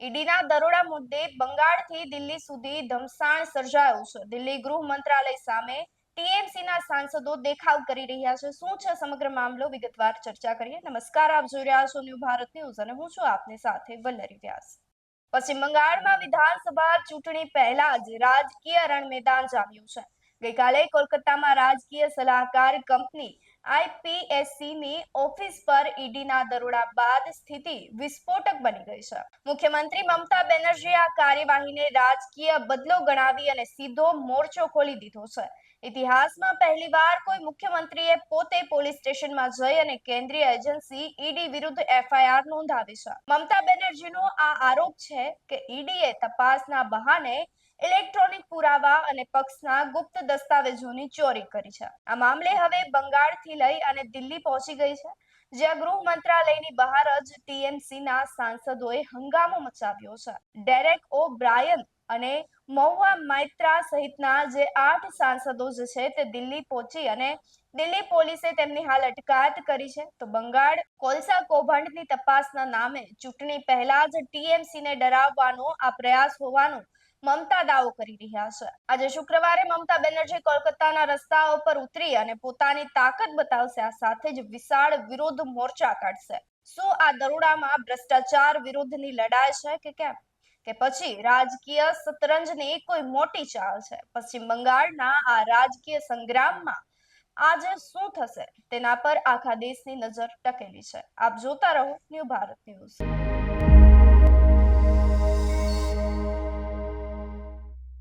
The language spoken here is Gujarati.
ઈડીના દરોડા મુદ્દે બંગાળથી દિલ્હી સુધી ધમસાણ સર્જાયું છે. દિલ્હી ગૃહ મંત્રાલય સામે ટીએમસીના સાંસદો દેખાવ કરી રહ્યા છે. શું છે સમગ્ર મામલો? વિગતવાર ચર્ચા કરીએ. નમસ્કાર, આપ જોઈ રહ્યા છો ન્યૂ ભારત ન્યૂઝ અને હું છું આપની સાથે વલ્લરી વ્યાસ. પશ્ચિમ બંગાળમાં વિધાનસભા ચૂંટણી પહેલા જ રાજકીય રણ મેદાન જામ્યું છે. ગઈકાલે કોલકાતામાં રાજકીય સલાહકાર કંપની આઈપીએસસી ની ઓફિસ પર ઈડીના દરોડા બાદ સ્થિતિ વિસ્ફોટક બની ગઈ છે. મુખ્યમંત્રી મમતા બેનર્જીએ આ કાર્યવાહીને રાજકીય બદલો ગણાવી અને સીધો મોરચો ખોલી દીધો છે. ઇતિહાસમાં પહેલીવાર કોઈ મુખ્યમંત્રીએ પોતે પોલીસ સ્ટેશનમાં જઈ અને કેન્દ્રીય એજન્સી ઈડી વિરુદ્ધ એફઆઈઆર નોંધાવી છે. મમતા બેનર્જીનો આ આરોપ છે કે ઈડીએ તપાસના બહાને ઇલેક્ટ્રોનિક પુરાવા અને પક્ષના ગુપ્ત દસ્તાવેજોની ચોરી કરી છે. આ મામલે હવે બંગાળથી લઈ અને દિલ્હી પહોંચી ગઈ છે. જ્યાં ગૃહ મંત્રાલયની બહાર જ ટીએમસી ના સાંસદોએ હંગામો મચાવ્યો છે. ડેરેક ઓ બ્રાયન અને મહુઆ મૈત્રા સહિતના જે આઠ સાંસદો જે છે તે દિલ્હી પહોંચી અને દિલ્હી પોલીસે તેમની હાલ અટકાયત કરી છે. તો બંગાળ કોલસા કૌભાંડની તપાસના નામે ચૂંટણી પહેલા જ ટીએમસી ને ડરાવવાનો આ પ્રયાસ હોવાનું મમતા દાવો કરી રહ્યા છે. આજે શુક્રવારે મમતા બેનર્જી કોલકાતાના રસ્તાઓ પર ઉતરી અને પોતાની તાકાત બતાવશે. આ સાથે જ વિશાળ વિરોધ મોરચા કાઢશે. શું આ દરોડામાં ભ્રષ્ટાચાર વિરુદ્ધની લડાઈ છે કે કેમ? કે પછી રાજકીય શતરંજની કોઈ મોટી ચાલ છે? પશ્ચિમ બંગાળના આ રાજકીય સંગ્રામમાં આજે શું થશે? તેના પર આખા દેશની નજર ટકેલી છે. આપ જોતા રહો ન્યૂ ભારત ન્યૂઝ.